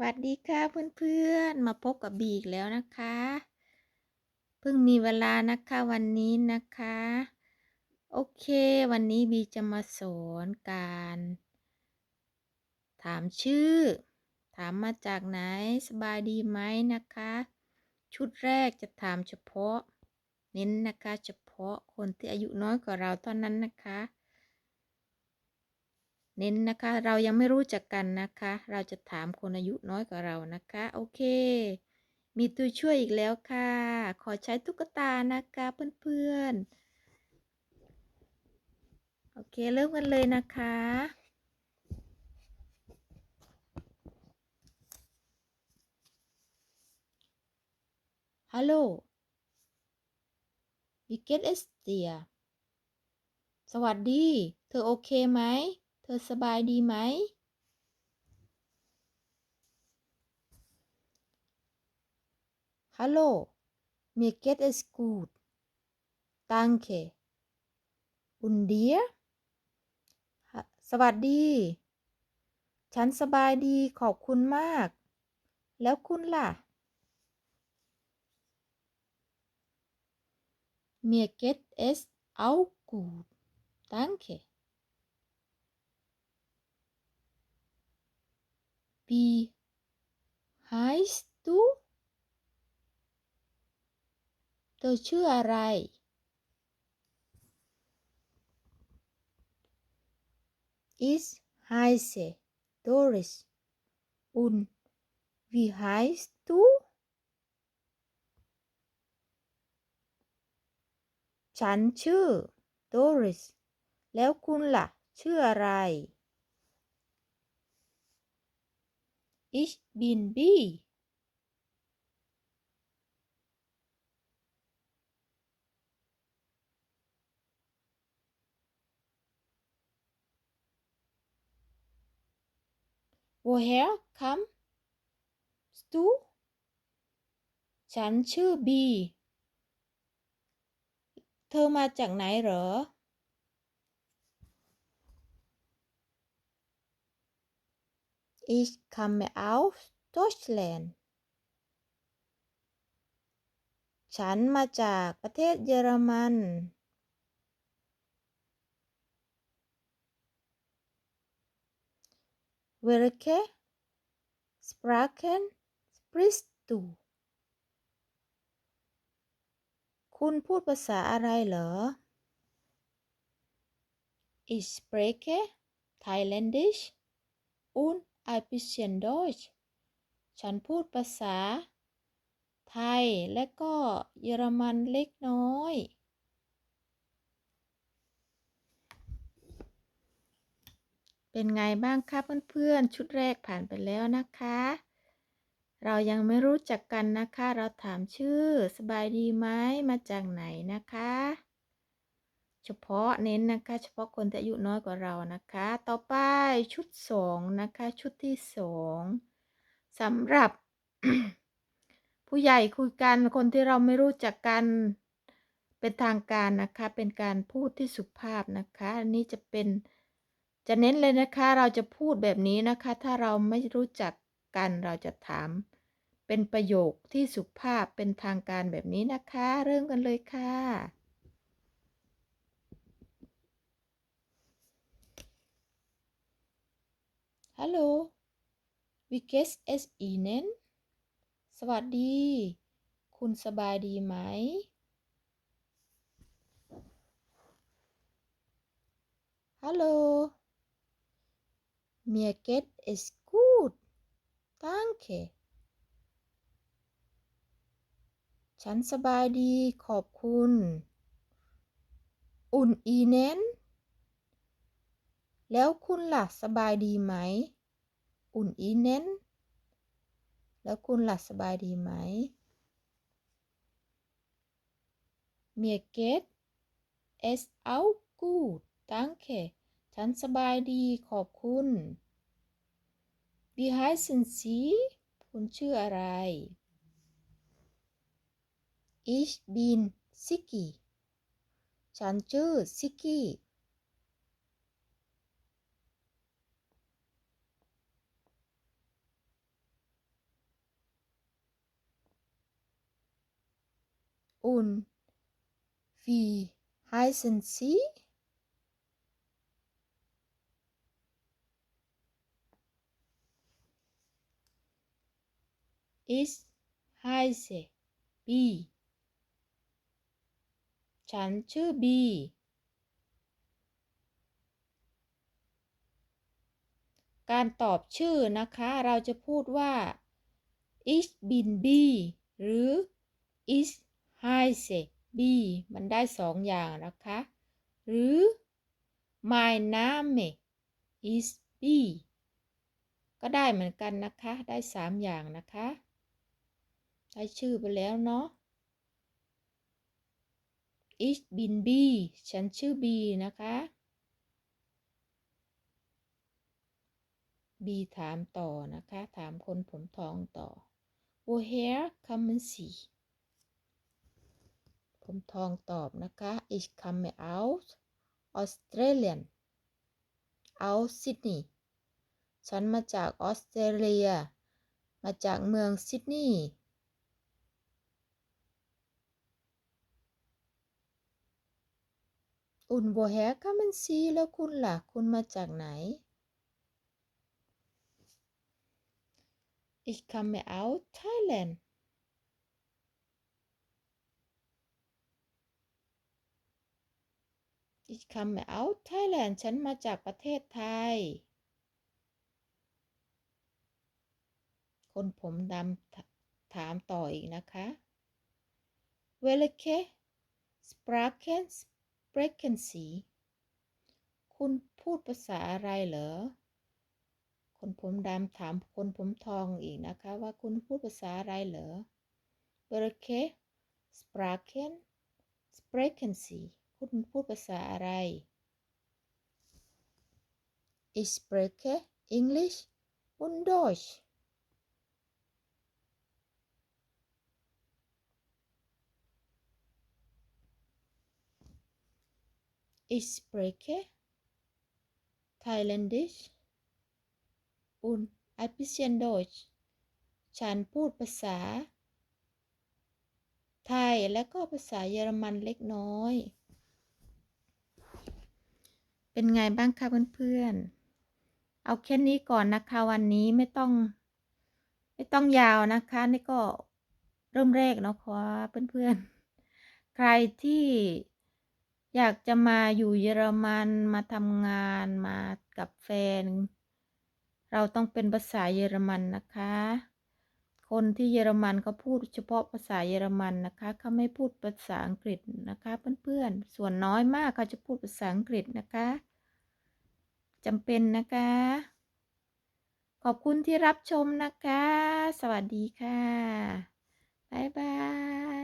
วัสดีค่ะเพื่อนๆ มาพบกับบีอีกแล้วนะคะ เพิ่งมีเวลานะคะวันนี้นะคะ โอเค วันนี้บีจะมาสอนการ ถามชื่อ ถามมาจากไหนสบายดีไหมนะคะ ชุดแรกจะถามเฉพาะ เน้นนะคะเฉพาะคนที่อายุน้อยกว่าเราเท่านั้นนะคะ เน้นนะคะ เรายังไม่รู้จักกันนะคะ เราจะถามคนอายุน้อยกว่าเรานะคะ โอเค มีตัวช่วยอีกแล้วค่ะ ขอใช้ตุ๊กตานะคะเพื่อนๆ โอเค เริ่มกันเลยนะคะฮัลโหล wie geht es dir สวัสดี เธอโอเคไหม เธอสบายดีไหมฮัลโหล mir geht es gut danke und dir สวัสดี ฉันสบายดีขอบคุณมาก แล้วคุณล่ะ mir geht es auch gut danke wie heißt du เธอชื่ออะไร Ich heiße Doris und wie heißt du ฉันชื่อ Doris แล้วคุณล่ะ ชื่ออะไร Ich bin B Woher kommst du ฉันชื่อบี เธอมาจากไหนเหรอ Ich komme aus Deutschland ฉันมาจากประเทศเยอรมัน Welche Sprachen sprichst du คุณพูดภาษาอะไรเหรอ Ich spreche Thailändisch und ein bisschen Deutsch ฉันพูดภาษา ไทยและก็เยอรมันเล็กน้อย เป็นไงบ้างคะเพื่อนๆ ชุดแรกผ่านไปแล้วนะคะ เรายังไม่รู้จักกันนะคะ เราถามชื่อ สบายดีไหม มาจากไหนนะคะ เฉพาะเน้นนะคะ เฉพาะคนที่อายุน้อยกว่าเรานะคะ ต่อไปชุดสองนะคะ ชุดที่สองสำหรับ ผู้ใหญ่คุยกันคนที่เราไม่รู้จักกันเป็นทางการนะคะ เป็นการพูดที่สุภาพนะคะ อันนี้จะเป็นจะเน้นเลยนะคะ เราจะพูดแบบนี้นะคะ ถ้าเราไม่รู้จักกันเราจะถาม เป็นประโยคที่สุภาพเป็นทางการแบบนี้นะคะ เริ่มกันเลยค่ะ ฮัลโหล wie geht es Ihnen สวัสดี คุณสบายดีไหมฮัลโหล mir geht es gut danke ฉันสบายดี ขอบคุณ อุ่นอีเน้น แล้วคุณล่ะ สบายดีไหม อุ่นอีเน้น แล้วคุณหล่ะสบายดีไหม mir geht es auch gut danke ฉันสบายดีขอบคุณ wie heißen Sie คุณชื่ออะไร ich bin Siki ฉันชื่อซิ und wie heißen Sie ich heiße B ฉันชื่อ B การตอบชื่อนะคะ เราจะพูดว่า ich bin B หรือ ich heiße B มันได้สองอย่างนะคะ หรือ mein Name is B ก็ได้เหมือนกันนะคะ ได้สามอย่างนะคะ ได้ชื่อไปแล้วเนาะ ich bin B ฉันชื่อ B นะคะ B ถามต่อนะคะ ถามคนผมทองต่อ woher kommen Sie มทองตอบนะคะ ich komme aus Australian aus Sydney ฉันมาจากออสเตรเลีย มาจากเมืองซิดนีย์อุนโบแฮก็มันซีแล้วคุณล่ะ คุณมาจากไหน Ich komme aus Thailand ich komme aus Thailand ฉันมาจากประเทศไทย คนผมดำถามต่ออีกนะคะ welke Sprachen sprechen Sie คุณพูดภาษาอะไรเหรอ คนผมดำถามคนผมทองอีกนะคะ ว่าคุณพูดภาษาอะไรเหรอ welke Sprachen sprechen Sie คุณพูดภาษาอะไร Ich spreche English und Deutsch Ich spreche Thailändisch und ein bisschen Deutsch ฉันพูดภาษา ไทยและก็ภาษาเยอรมันเล็กน้อย เป็นไงบ้างคะเพื่อนๆ เอาแค่นี้ก่อนนะคะวันนี้ไม่ต้อง ไม่ต้องยาวนะคะ นี่ก็เริ่มแรกเนาะค่ะเพื่อนๆ ใครที่อยากจะมาอยู่เยอรมันมาทำงานมากับแฟน เราต้องเป็นภาษาเยอรมันนะคะ คนที่เยอรมันเขาพูดเฉพาะภาษาเยอรมันนะคะเขาไม่พูดภาษาอังกฤษนะคะ เพื่อนๆ ส่วนน้อยมากเขาจะพูดภาษาอังกฤษนะคะจำเป็นนะคะ ขอบคุณที่รับชมนะคะ สวัสดีค่ะ บ๊ายบาย